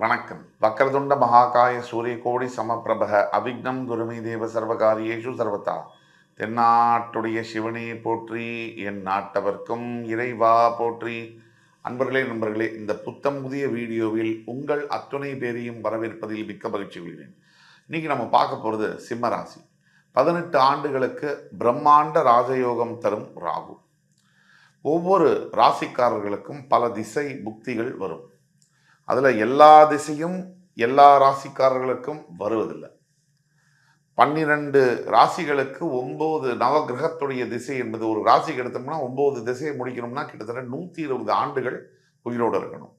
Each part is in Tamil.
வணக்கம். வக்கரதுண்ட மகாகாய சூரிய கோடி சமப்பிரபக அவிக்னம் குருமி தேவ சர்வகாரியேஷு சர்வதா. தென்னாட்டுடைய சிவனே போற்றி என் நாட்டவர்க்கும் இறைவா போற்றி. அன்பர்களே நண்பர்களே இந்த புத்தம் புதிய வீடியோவில் உங்கள் அத்துணை பேரையும் வரவேற்பதில் மிக்க மகிழ்ச்சி கொள்கிறேன். இன்னைக்கு நம்ம பார்க்க போகிறது சிம்மராசி பதினெட்டு ஆண்டுகளுக்கு பிரம்மாண்ட ராஜயோகம் தரும் ராகு. ஒவ்வொரு ராசிக்காரர்களுக்கும் பல திசை புக்திகள் வரும். அதில் எல்லா திசையும் எல்லா ராசிக்காரர்களுக்கும் வருவதில்லை. பன்னிரண்டு ராசிகளுக்கு ஒம்பது நவகிரகத்துடைய திசை என்பது ஒரு ராசிக்கு எடுத்தோம்னா ஒம்பது திசையை முடிக்கணும்னா கிட்டத்தட்ட நூற்றி இருபது ஆண்டுகள் உயிரோடு இருக்கணும்.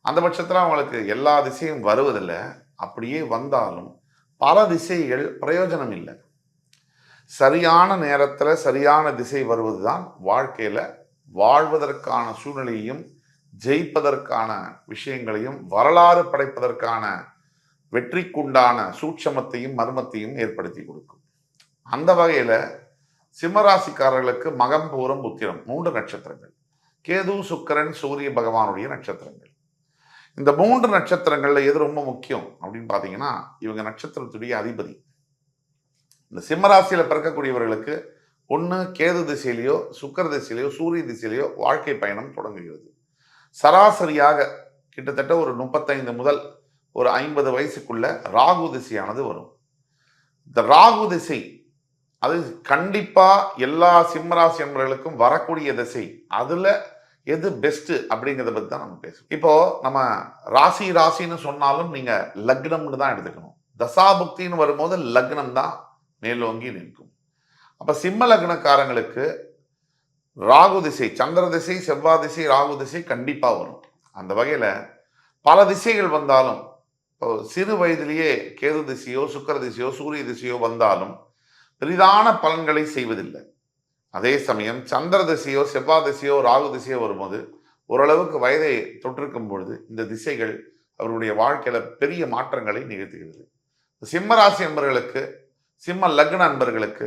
அந்த பட்சத்தில் அவங்களுக்கு எல்லா திசையும் வருவதில்லை. அப்படியே வந்தாலும் பல திசைகள் பிரயோஜனம் இல்லை. சரியான நேரத்தில் சரியான திசை வருவது தான் வாழ்க்கையில் வாழ்வதற்கான சூழ்நிலையையும் ஜெயிப்பதற்கான விஷயங்களையும் வரலாறு படைப்பதற்கான வெற்றிக்குண்டான சூட்சமத்தையும் மர்மத்தையும் ஏற்படுத்தி கொடுக்கும். அந்த வகையில் சிம்மராசிக்காரர்களுக்கு மகம் பூரம் புத்திரம் மூன்று நட்சத்திரங்கள். கேது சுக்கரன் சூரிய பகவானுடைய நட்சத்திரங்கள். இந்த மூன்று நட்சத்திரங்கள்ல எது ரொம்ப முக்கியம் அப்படின்னு பார்த்தீங்கன்னா இவங்க நட்சத்திரத்துடைய அதிபதி. இந்த சிம்மராசியில பிறக்கக்கூடியவர்களுக்கு ஒன்று கேது திசையிலையோ சுக்கர திசையிலையோ சூரிய திசையிலையோ வாழ்க்கை பயணம் தொடங்குகிறது. சராசரியாக கிட்டத்தட்ட ஒரு முப்பத்தைந்து முதல் ஒரு ஐம்பது வயசுக்குள்ள ராகு திசையானது வரும். இந்த ராகு திசை அது கண்டிப்பாக எல்லா சிம்மராசி என்பவர்களுக்கும் வரக்கூடிய திசை. அதில் எது பெஸ்ட்டு அப்படிங்கிறத பற்றி தான் நம்ம பேசுவோம். இப்போது நம்ம ராசி ராசின்னு சொன்னாலும் நீங்கள் லக்னம்னு தான் எடுத்துக்கணும். தசாபுக்தின்னு வரும்போது லக்னம் தான் மேலோங்கி நிற்கும். அப்போ சிம்ம லக்னக்காரங்களுக்கு ராகு திசை சந்திர திசை செவ்வாய் திசை ராகு திசை கண்டிப்பாக வரும். அந்த வகையில் பல திசைகள் வந்தாலும் இப்போ சிறு வயதிலேயே கேது திசையோ சுக்கர திசையோ சூரிய திசையோ வந்தாலும் பெரிதான பலன்களை செய்வதில்லை. அதே சமயம் சந்திர திசையோ செவ்வாய் திசையோ ராகு திசையோ வரும்போது ஓரளவுக்கு வயதை தொற்றிருக்கும் பொழுது இந்த திசைகள் அவருடைய வாழ்க்கையில் பெரிய மாற்றங்களை நிகழ்த்துகிறது. சிம்மராசி நண்பர்களுக்கு சிம்ம லக்ன அன்பர்களுக்கு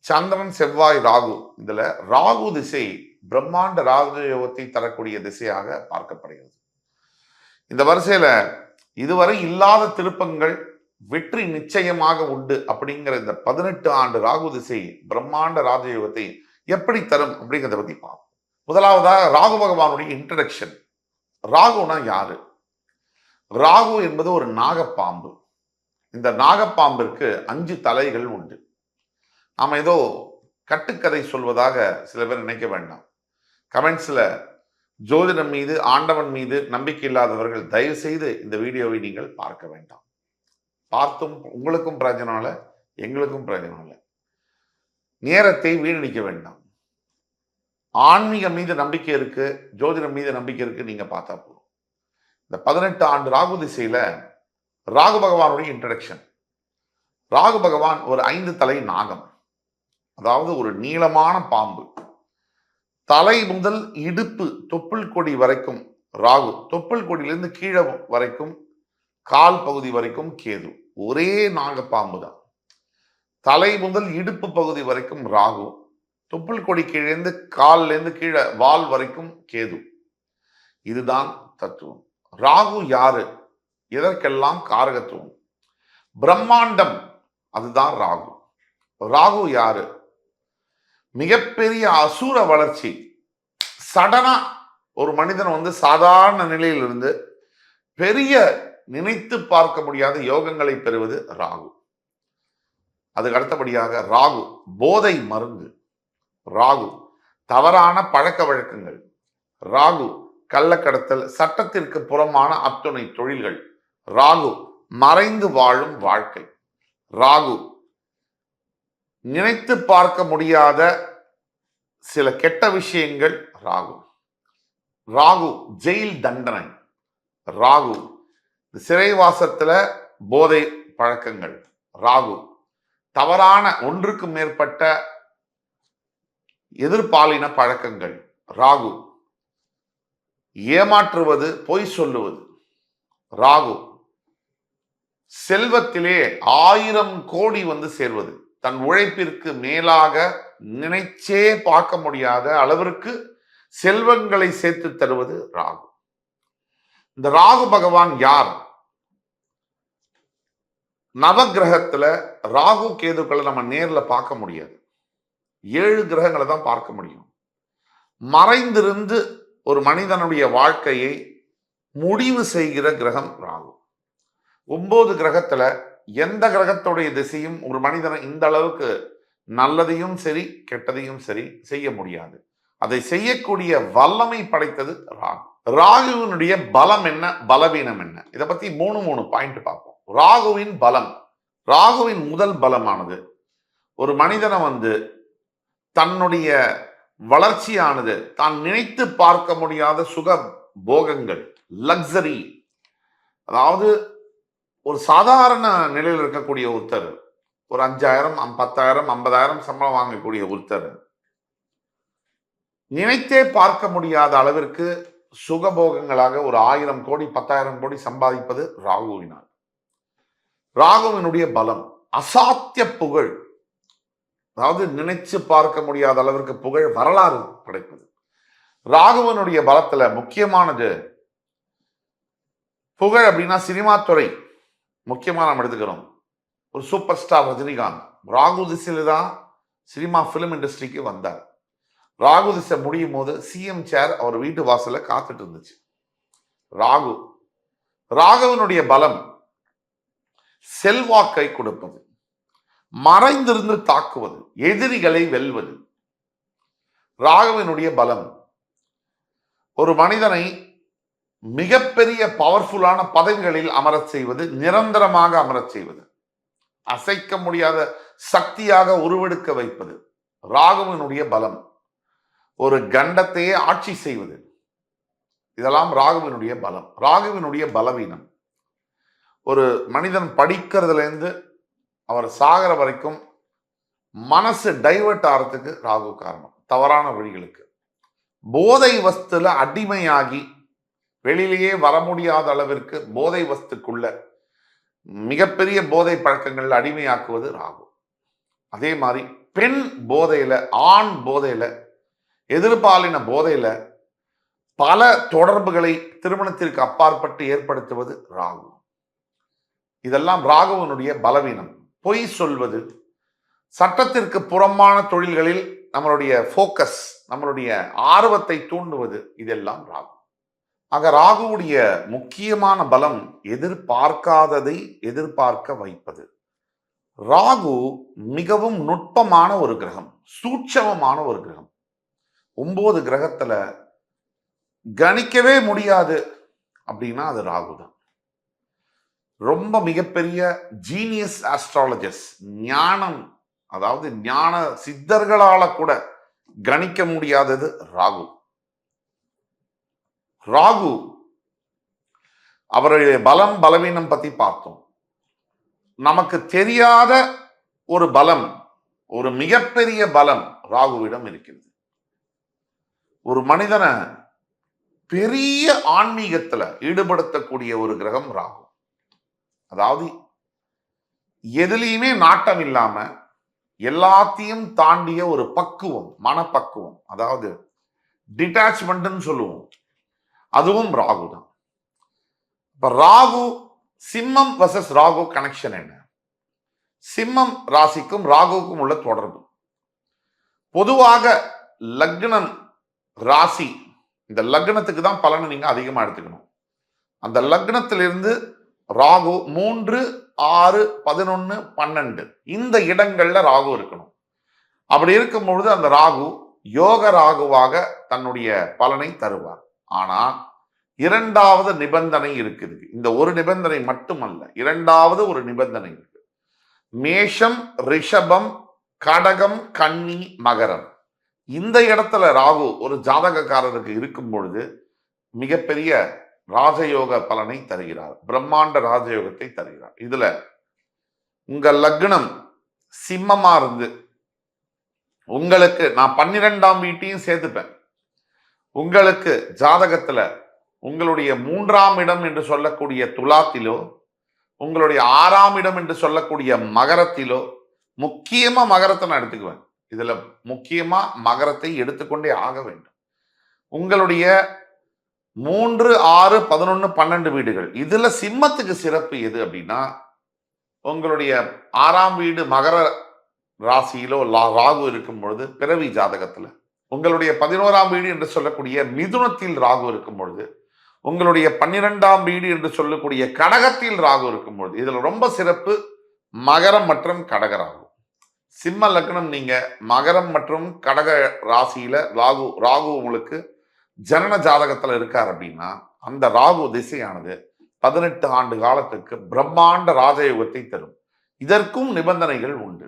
சந்திரன் செவ்வாய் ராகு. இதுல ராகு திசை பிரம்மாண்ட ராஜயோகத்தை தரக்கூடிய திசையாக பார்க்கப்படுகிறது. இந்த வரிசையில இதுவரை இல்லாத திருப்பங்கள் வெற்றி நிச்சயமாக உண்டு அப்படிங்கிற இந்த பதினெட்டு ஆண்டு ராகு திசை பிரம்மாண்ட ராஜயோகத்தை எப்படி தரும் அப்படிங்கிறத பத்தி பார்ப்போம். முதலாவதாக ராகு பகவானுடைய இன்ட்ரடக்ஷன் ராகுனா யாரு? ராகு என்பது ஒரு நாகப்பாம்பு. இந்த நாகப்பாம்பிற்கு அஞ்சு தலைகள் உண்டு. நாம் ஏதோ கட்டுக்கதை சொல்வதாக சில பேர் நினைக்க வேண்டாம். கமெண்ட்ஸில் ஜோதிடம் மீது ஆண்டவன் மீது நம்பிக்கை இல்லாதவர்கள் தயவு செய்து இந்த வீடியோவை நீங்கள் பார்க்க வேண்டாம். பார்த்தும் உங்களுக்கும் பிரயோஜனம் இல்லை எங்களுக்கும் பிரயோஜனம் இல்லை. நேரத்தை வீணடிக்க வேண்டாம். ஆன்மீகம் மீது நம்பிக்கை இருக்கு ஜோதிடம் மீது நம்பிக்கை இருக்கு நீங்க பார்த்தா போதும். இந்த பதினெட்டு ஆண்டு ராகு திசையில ராகு பகவானுடைய இன்ட்ரடக்ஷன் ராகு பகவான் ஒரு ஐந்து தலை நாகம். அதாவது ஒரு நீளமான பாம்பு. தலை முதல் இடுப்பு தொப்புள் கொடி வரைக்கும் ராகு தொப்புள் கொடியிலிருந்து கீழே வரைக்கும் கால் பகுதி வரைக்கும் கேது. ஒரே நாகப்பாம்பு தான். தலை முதல் இடுப்பு பகுதி வரைக்கும் ராகு தொப்புள் கொடி கீழேந்து கால்லேருந்து கீழே வால் வரைக்கும் கேது. இதுதான் தத்துவம். ராகு யாரு? எதற்கெல்லாம் காரகத்துவம்? பிரம்மாண்டம் அதுதான் ராகு. ராகு யாரு? மிகப்பெரிய அசூர வளர்ச்சி. சடனா ஒரு மனிதன் வந்து சாதாரண நிலையிலிருந்து பெரிய நினைத்து பார்க்க முடியாத யோகங்களை பெறுவது ராகு. அதுக்கு அடுத்தபடியாக ராகு போதை மருந்து. ராகு தவறான பழக்க வழக்கங்கள். ராகு கள்ளக்கடத்தல் சட்டத்திற்கு புறமான அத்துணை தொழில்கள். ராகு மறைந்து வாழும் வாழ்க்கை. ராகு நினைத்து பார்க்க முடியாத சில கெட்ட விஷயங்கள் ராகு. ராகு ஜெயில் தண்டனை. ராகு சிறைவாசத்துல போதை பழக்கங்கள். ராகு தவறான ஒன்றுக்கு மேற்பட்ட எதிர்பாலின பழக்கங்கள். ராகு ஏமாற்றுவது பொய் சொல்லுவது. ராகு செல்வத்திலே ஆயிரம் கோடி வந்து சேர்வது. தன் உழைப்பிற்கு மேலாக நினைச்சே பார்க்க முடியாத அளவிற்கு செல்வங்களை சேர்த்து தருவது ராகு. இந்த ராகு பகவான் யார்? நவகிரகத்துல ராகு கேதுக்களை நம்ம நேர்ல பார்க்க முடியாது. ஏழு கிரகங்களை தான் பார்க்க முடியும். மறைந்திருந்து ஒரு மனிதனுடைய வாழ்க்கையை முடிவு செய்கிற கிரகம் ராகு. ஒன்பது கிரகத்துல எந்த கிரகத்துடைய திசையும் ஒரு மனிதனை இந்த அளவுக்கு நல்லதையும் சரி கெட்டதையும் சரி செய்ய முடியாது. அதை செய்யக்கூடிய வல்லமை படைத்தது ராகு. ராகுவினுடைய பலம் என்ன? பலவீனம் என்ன? இதை பத்தி மூணு மூணு பாயிண்ட் பார்ப்போம். ராகுவின் பலம். ராகுவின் முதல் பலமானது. ஒரு மனிதனை வந்து தன்னுடைய வளர்ச்சியானது தான் நினைத்து பார்க்க முடியாத சுக போகங்கள் லக்ஸரி அதாவது ஒரு சாதாரண நிலையில் இருக்கக்கூடிய ஒருத்தர் ஒரு அஞ்சாயிரம் பத்தாயிரம் ஐம்பதாயிரம் சம்பளம் வாங்கக்கூடிய ஒருத்தர். நினைத்தே பார்க்க முடியாத அளவிற்கு சுகபோகங்களாக ஒரு ஆயிரம் கோடி பத்தாயிரம் கோடி சம்பாதிப்பது ராகுவினால். ராகுவினுடைய பலம் அசாத்திய புகழ். அதாவது நினைச்சு பார்க்க முடியாத அளவிற்கு புகழ் வரலாறு படைப்பது. ராகுவனுடைய பலத்துல முக்கியமானது புகழ் அப்படின்னா சினிமா துறை. முக்கியமா நம்ம எடுத்துக்கிறோம். ஒரு சூப்பர் ஸ்டார் ரஜினிகாந்த். ராகு திசையில் தான் சினிமா ஃபிலிம் இண்டஸ்ட்ரிக்கு வந்தார். ராகு திசை முடியும் போது சிஎம் சேர் அவர் வீட்டு வாசலில் காத்துட்டு இருந்துச்சு. ராகு. ராகவனுடைய பலம் செல்வாக்கை கொடுப்பது மறைந்திருந்து தாக்குவது எதிரிகளை வெல்வது. ராகவனுடைய பலம் ஒரு மனிதனை மிகப்பெரிய பவர்ஃபுல்லான பதவிகளில் அமரச் செய்வது நிரந்தரமாக அமரச் செய்வது. அசைக்க முடியாத சக்தியாக உருவெடுக்க வைப்பது ராகுவினுடைய பலம். ஒரு கண்டத்தையே ஆட்சி செய்வது. இதெல்லாம் ராகுவினுடைய பலம். ராகுவினுடைய பலவீனம். ஒரு மனிதன் படிக்கிறதுல இருந்து அவர் சாகிற வரைக்கும் மனசு டைவர்ட் ஆகிறதுக்கு ராகு காரணம். தவறான வழிகளுக்கு. போதை வஸ்துல அடிமையாகி வெளியிலேயே வர முடியாத அளவிற்கு போதை வஸ்துக்குள்ள மிகப்பெரிய போதை பழக்கங்கள் அடிமையாக்குவது ராகு. அதே மாதிரி பெண் போதையில ஆண் போதையில எதிர்பாலின போதையில பல தொடர்புகளை திருமணத்திற்கு அப்பாற்பட்டு ஏற்படுத்துவது ராகு. இதெல்லாம் ராகுவனுடைய பலவீனம். பொய் சொல்வது சட்டத்திற்கு புறம்பான தொழில்களில் நம்மளுடைய ஃபோக்கஸ் நம்மளுடைய ஆர்வத்தை தூண்டுவது இதெல்லாம் ராகு. ஆக ராகுவுடைய முக்கியமான பலம் எதிர்பார்க்காததை எதிர்பார்க்க வைப்பது. ராகு மிகவும் நுட்பமான ஒரு கிரகம் சூட்சமமான ஒரு கிரகம். ஒன்பது கிரகத்துல கணிக்கவே முடியாது அப்படின்னா அது ராகு தான் ரொம்ப மிகப்பெரிய ஜீனியஸ் ஆஸ்ட்ராலஜர்ஸ் ஞானம் அதாவது ஞான சித்தர்களால கூட கணிக்க முடியாதது ராகு. ராகு அவருடைய பலம் பலவீனம் பத்தி பார்த்தோம். நமக்கு தெரியாத ஒரு பலம் ஒரு மிகப்பெரிய பலம் ராகுவிடம் இருக்கிறது. ஒரு மனிதனை பெரிய ஆன்மீகத்துல ஈடுபடுத்தக்கூடிய ஒரு கிரகம் ராகு. அதாவது எதுலேயுமே நாட்டம் இல்லாம எல்லாத்தையும் தாண்டிய ஒரு பக்குவம் மனப்பக்குவம். அதாவது டிட்டாச்மெண்ட்னு சொல்லுவோம். அதுவும் ராகு தான். இப்ப ராகு சிம்மம் வர்சஸ் ராகு கனெக்ஷன் என்ன? சிம்மம் ராசிக்கும் ராகுவுக்கும் உள்ள தொடர்பு. பொதுவாக லக்னம் ராசி இந்த லக்னத்துக்கு தான் பலனை நீங்க அதிகமா எடுத்துக்கணும். அந்த லக்னத்திலிருந்து ராகு மூன்று ஆறு பதினொன்று பன்னெண்டு இந்த இடங்கள்ல ராகு இருக்கணும். அப்படி இருக்கும் பொழுது அந்த ராகு யோக ராகுவாக தன்னுடைய பலனை தருவார். ஆனா இரண்டாவது நிபந்தனை இருக்குது. இந்த ஒரு நிபந்தனை மட்டுமல்ல இரண்டாவது ஒரு நிபந்தனை இருக்கு. மேஷம் ரிஷபம் கடகம் கன்னி மகரம். இந்த இடத்துல ராகு ஒரு ஜாதகக்காரருக்கு இருக்கும் பொழுது மிகப்பெரிய ராஜயோக பலனை தருகிறார். பிரம்மாண்ட ராஜயோகத்தை தருகிறார். இதுல உங்க லக்னம் சிம்மமா இருந்து உங்களுக்கு நான் பன்னிரெண்டாம் வீட்டையும் சேர்த்துப்பேன். உங்களுக்கு ஜாதகத்துல உங்களுடைய மூன்றாம் இடம் என்று சொல்லக்கூடிய துலாத்திலோ உங்களுடைய ஆறாம் இடம் என்று சொல்லக்கூடிய மகரத்திலோ முக்கியமா மகரத்தை நான் எடுத்துக்குவேன். இதுல முக்கியமா மகரத்தை எடுத்துக்கொண்டே ஆக வேண்டும். உங்களுடைய மூன்று ஆறு பதினொன்று பன்னெண்டு வீடுகள் இதுல சிம்மத்துக்கு சிறப்பு எது அப்படின்னா உங்களுடைய ஆறாம் வீடு மகர ராசியிலோ லா- ராகு இருக்கும் பொழுது பிறவி ஜாதகத்துல உங்களுடைய பதினோராம் வீடு என்று சொல்லக்கூடிய மிதுனத்தில் ராகு இருக்கும் பொழுது உங்களுடைய பன்னிரெண்டாம் வீடு என்று சொல்லக்கூடிய கடகத்தில் ராகு இருக்கும் பொழுது இதில் ரொம்ப சிறப்பு மகரம் மற்றும் கடக ராகு சிம்ம லக்னம் நீங்க மகரம் மற்றும் கடக ராசியில ராகு ராகு உங்களுக்கு ஜனன ஜாதகத்துல இருக்கார் அப்படின்னா அந்த ராகு திசையானது பதினெட்டு ஆண்டு காலத்துக்கு பிரம்மாண்ட ராஜயோகத்தை தரும். இதற்கும் நிபந்தனைகள் உண்டு.